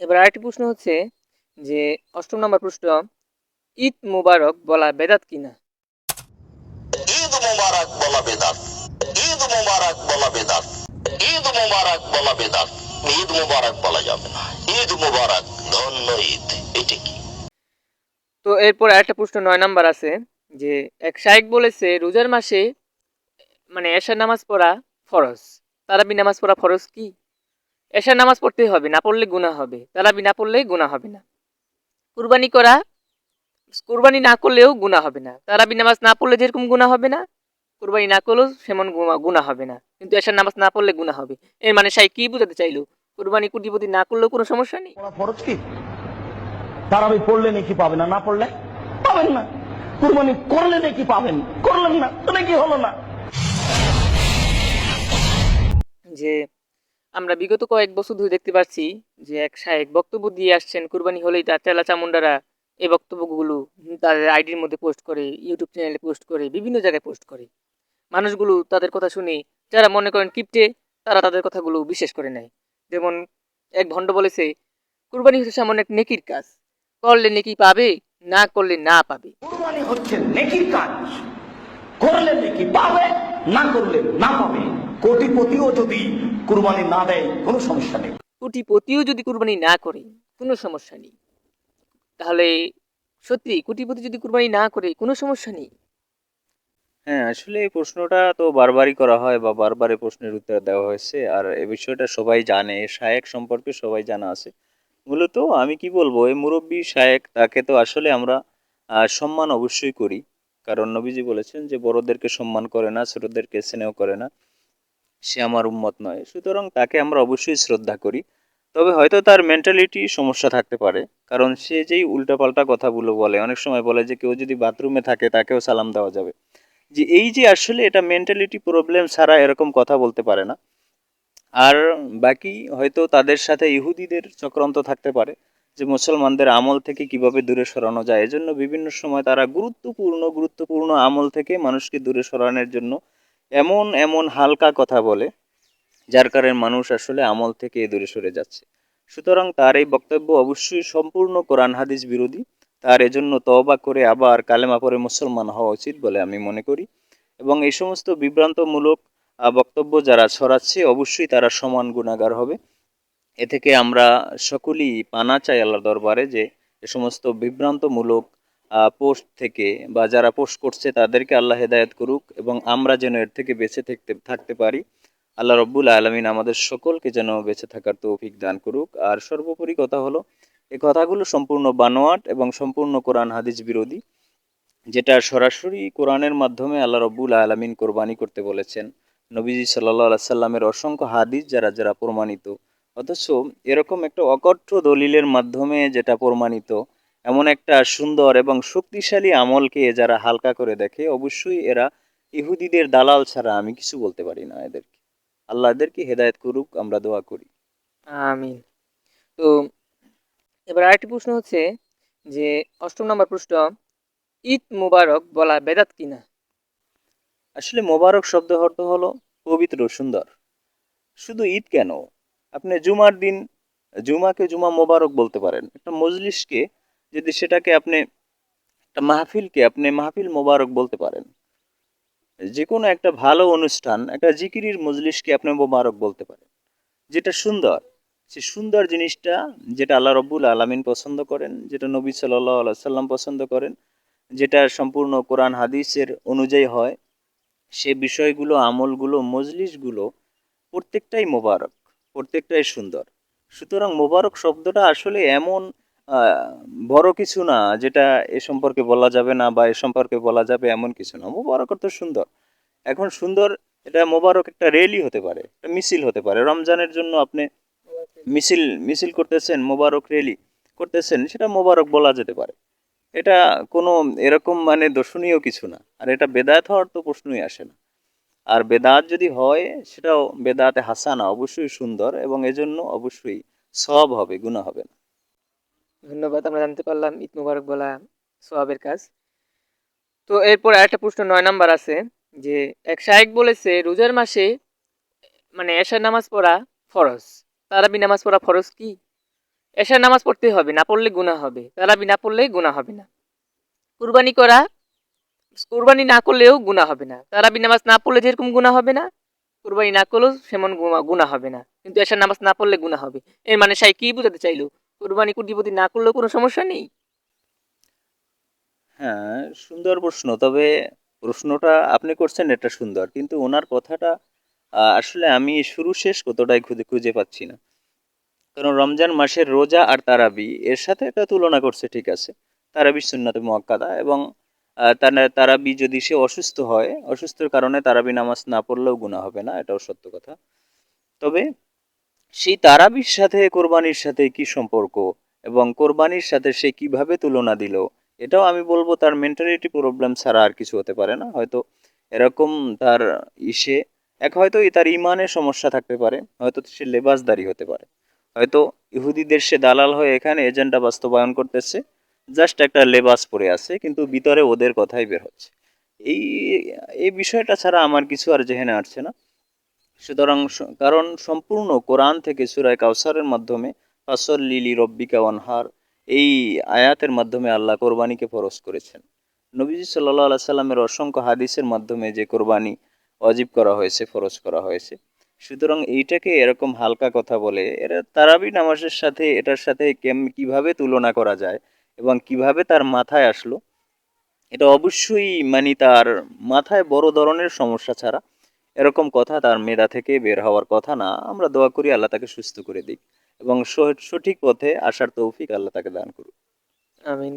এবার আরেকটি প্রশ্ন হচ্ছে যে অষ্টম নম্বর প্রশ্ন ঈদ মুবারক বলা বেদাত কিনা? ঈদ মোবারক বলা বেদাত। ঈদ মোবারক বলা বেদাত। ঈদ মোবারক বলা বেদাত। ঈদ মোবারক বলা যাবে না। ঈদ মোবারক ধন্য ঈদ। এটি কি? তো এরপর আরেকটা প্রশ্ন নয় নাম্বার আছে যে এক শায়েক বলেছে রোজার মাসে মানে এশার নামাজ পড়া ফরজ। তারাবি নামাজ পড়া ফরজ কি? এশার নামাজ পড়তেই হবে না পড়লে গুনাহ হবে। তারাবি না পড়লে গুনাহ হবে না। কুরবানি করা কুরবানি না করলেও গুনাহ হবে না। তারাবি নামাজ না পড়লে যেরকম গুনাহ হবে না কুরবানি না করলেও সেমন গুনাহ হবে না। কিন্তু এশার নামাজ না পড়লে গুনাহ হবে। এর মানে শাই কি বুঝাতে চাইলো? কুরবানি কুটিপতি না করলেও কোনো সমস্যা নেই? ফরজ কি? তারাবি পড়লে নাকি পাবেন না না পড়লে? পাবেন না। কুরবানি করলে নাকি পাবেন করলেন না তো নাকি হলো না। যে আমরা বিগত কয়েক বছর ধরে দেখতে পাচ্ছি যে এক শায়েক বক্তব্য দিয়ে আসছেন, কুরবানি হলেই তার চেলা চামুন্ডারা এই বক্তব্যগুলো তাদের আইডির মধ্যে পোস্ট করে ইউটিউব চ্যানেলে পোস্ট করে, বিভিন্ন জায়গায় পোস্ট করে। মানুষগুলো তাদের কথা শুনে, যারা মনে করেন কিপটে, তারা তাদের কথাগুলো বিশ্বাস করে নেয়। যেমন এক ভণ্ড বলেছে, কুরবানি হচ্ছে সামান্য এক নেকির কাজ। করলে নেকি পাবে, না করলে না পাবে। কুরবানি হচ্ছে নেকির কাজ। করলে নাকি পাবে, না করলে না পাবে। কোটিপতিও যদি কুরবানি না দেয় কোনো সমস্যা নেই। কোটিপতিও যদি কুরবানি না করে কোনো সমস্যা নেই। তাহলে সত্যি কোটিপতি যদি কুরবানি না করে কোনো সমস্যা নেই? হ্যাঁ আসলে এই প্রশ্নটা তো বারবারই করা হয় বা বারবার এই প্রশ্নের উত্তর দেওয়া হয়েছে। আর এই বিষয়টা সবাই জানে শায়েক সম্পর্কে সবাই জানা আছে। মূলত আমি কি বলব এই মুরব্বী শায়েক তাকে তো আসলে আমরা সম্মান অবশ্যই করি। কারণ নবীজি বলেছেন যে বড়দেরকে সম্মান করে না ছোটদেরকে স্নেহ করে না। সে আমার উম্মত নয়। সুতরাং তাকে আমরা অবশ্যই শ্রদ্ধা করি। তবে হয়তো তার মেন্টালিটি সমস্যা থাকতে পারে। কারণ সে যেই উল্টাপাল্টা কথাগুলো বলে, অনেক সময় বলে যে কেউ যদি বাথরুমে থাকে তাকেও সালাম দেওয়া যাবে। যে এই যে আসলে এটা মেন্টালিটি প্রবলেম ছাড়া এরকম কথা বলতে পারে না। আর বাকি হয়তো তাদের সাথে ইহুদিদের চক্রান্ত থাকতে পারে। যে মুসলমানদের আমল থেকে কীভাবে দূরে সরানো যায়। এজন্য বিভিন্ন সময় তারা গুরুত্বপূর্ণ গুরুত্বপূর্ণ আমল থেকে মানুষকে দূরে সরানোর জন্য এমন এমন হালকা কথা বলে, যার কারণে মানুষ আসলে আমল থেকে দূরে সরে যাচ্ছে। সুতরাং তার এই বক্তব্য অবশ্যই সম্পূর্ণ কোরআন হাদিস বিরোধী। তার এজন্য তওবা করে আবার কালেমা পরে মুসলমান হওয়া উচিত বলে আমি মনে করি। এবং এই সমস্ত বিভ্রান্তমূলক বক্তব্য যারা ছড়াচ্ছে, অবশ্যই তারা সমান গুণাগার হবে। এ থেকে আমরা সকলেই পানা চাই আল্লাহর দরবারে যে এ সমস্ত বিভ্রান্তমূলক পোস্ট থেকে বা যারা পোস্ট করছে তাদেরকে আল্লাহ হেদায়েত করুক এবং আমরা যেন এর থেকে বেঁচে থাকতে থাকতে পারি। আল্লাহ রব্বুল আলমিন আমাদের সকলকে যেন বেঁচে থাকার তৌফিক দান করুক। আর সর্বোপরি কথা হলো এই কথাগুলো সম্পূর্ণ বানোয়াট এবং সম্পূর্ণ কোরআন হাদিস বিরোধী, যেটা সরাসরি কোরআনের মাধ্যমে আল্লাহ রব্বুল আলমিন কোরবানি করতে বলেছেন। নবীজি সাল্লাহ সাল্লামের অসংখ্য হাদিস যারা যারা প্রমাণিত। অথচ এরকম একটা অকট্ট দলিলের মাধ্যমে যেটা প্রমাণিত এমন একটা সুন্দর এবং শক্তিশালী আমলকে যারা হালকা করে দেখে অবশ্যই এরা ইহুদিদের দালাল ছাড়া আমি কিছু বলতে পারি না এদেরকে। আল্লাহ এদেরকে হেদায়েত করুক আমরা দোয়া করি। আমিন। তো এবার আরেকটি প্রশ্ন হচ্ছে যে অষ্টম নম্বর প্রশ্ন ঈদ মুবারক বলা বেদাত কিনা? আসলে মোবারক শব্দ অর্থ হলো পবিত্র সুন্দর। শুধু ঈদ কেন? আপনি জুমার দিন জুমাকে জুমা মোবারক বলতে পারেন। একটা মজলিসকে যদি সেটাকে আপনি একটা মাহফিলকে আপনি মাহফিল মোবারক বলতে পারেন যে কোনো একটা ভালো অনুষ্ঠান, একটা জিকিরির মজলিসকে আপনি মোবারক বলতে পারেন, যেটা সুন্দর। সে সুন্দর জিনিসটা যেটা আল্লাহ রব্বুল আলমিন পছন্দ করেন, যেটা নবী সাল্লাহ সাল্লাম পছন্দ করেন, যেটা সম্পূর্ণ কোরআন হাদিসের অনুযায়ী হয়, সে বিষয়গুলো, আমলগুলো, মজলিসগুলো প্রত্যেকটাই মোবারক, প্রত্যেকটাই সুন্দর। সুতরাং মোবারক শব্দটা আসলে এমন বড় কিছু না, যেটা এ সম্পর্কে বলা যাবে না বা এ সম্পর্কে বলা যাবে এমন কিছু না। মোবারক অর্থ সুন্দর। এখন সুন্দর, এটা মোবারক একটা রেলি হতে পারে, একটা মিছিল হতে পারে। রমজানের জন্য আপনি মিছিল মিছিল করতেছেন, মোবারক রেলি করতেছেন, সেটা মোবারক বলা যেতে পারে। এটা কোনো এরকম মানে দর্শনীয় কিছু না। আর এটা বেদায়ত হওয়ার তো প্রশ্নই আসে না। আর বেদাত যদি হয়, সেটাও বেদাতে হাসানা অবশ্যই সুন্দর এবং এজন্য অবশ্যই সব হবে গুণা হবে না। ধন্যবাদ, আমরা জানতে পারলাম ঈদ মুবারক বলা সোয়াবের কাজ। তো এরপর আরেকটা প্রশ্ন, নয় নাম্বার আছে যে, এক শায়েক বলেছে, রোজার মাসে মানে এশার নামাজ পড়া ফরজ। তারাবি নামাজ পড়া ফরজ কি? এশার নামাজ পড়তে হবে, না পড়লে গুনাহ হবে। তারাবি না পড়লে গুনাহ হবে না। কুরবানি করা, কুরবানি না করলেও গুনাহ হবে না। তারাবি নামাজ না পড়লে যেরকম গুনাহ হবে না, কুরবানি না করলেও সেমন গুনাহ হবে না। কিন্তু এশার নামাজ না পড়লে গুনাহ হবে। এর মানে সাই কি বোঝাতে চাইলো? কুরবানি কুটিপতি না করলেও কোনো সমস্যা নেই? হ্যাঁ সুন্দর প্রশ্ন। তবে প্রশ্নটা আপনি করছেন এটা সুন্দর, কিন্তু ওনার কথাটা আসলে আমি শুরু শেষ কতটাই খুঁজে খুঁজে পাচ্ছি না। কারণ রমজান মাসের রোজা আর তারাবি এর সাথে একটা তুলনা করছে, ঠিক আছে। তারাবি সুন্নাতে মুয়াক্কাদা এবং তার- তারাবি যদি সে অসুস্থ হয়, অসুস্থর কারণে তারাবি নামাজ না পড়লেও গুণা হবে না, এটাও সত্য কথা। তবে সেই তারাবির সাথে কোরবানির সাথে কি সম্পর্ক? এবং কোরবানির সাথে সে কীভাবে তুলনা দিল? এটাও আমি বলব তার মেন্টালিটি প্রবলেম ছাড়া আর কিছু হতে পারে না। হয়তো এরকম তার ইসে, এক হয়তো তার ইমানের সমস্যা থাকতে পারে, হয়তো সে লেবাসদারি হতে পারে। হয়তো ইহুদিদের সে দালাল হয়ে এখানে এজেন্ডা বাস্তবায়ন করতেছে জাস্ট একটা লেবাস পরে আছে, কিন্তু ভিতরে ওদের কথাই বের হচ্ছে। এই এই বিষয়টা ছাড়া আমার কিছু আর জেহেনে আসছে না। সুতরাং কারণ সম্পূর্ণ কোরআন থেকে সুরায় কাউসারের মাধ্যমে ফাসল লিলি রব্বিকা ওয়ানহার, এই আয়াতের মাধ্যমে আল্লাহ কোরবানিকে ফরজ করেছেন। নবীজি সাল্লাহ আল্লাহ সাল্লামের অসংখ্য হাদিসের মাধ্যমে যে কোরবানি অজীব করা হয়েছে, ফরজ করা হয়েছে। সুতরাং এইটাকে এরকম হালকা কথা বলে, এরা তারাবি নামাজের সাথে, এটার সাথে কীভাবে তুলনা করা যায় এবং কীভাবে তার মাথায় আসলো, এটা অবশ্যই মানে তার মাথায় বড় ধরনের সমস্যা ছাড়া এরকম কথা তার মেধা থেকে বের হওয়ার কথা না, আমরা দোয়া করি আল্লাহ তাকে সুস্থ করে দিক এবং সঠিক পথে আসার তৌফিক আল্লাহ তাকে দান করুক। আমিন।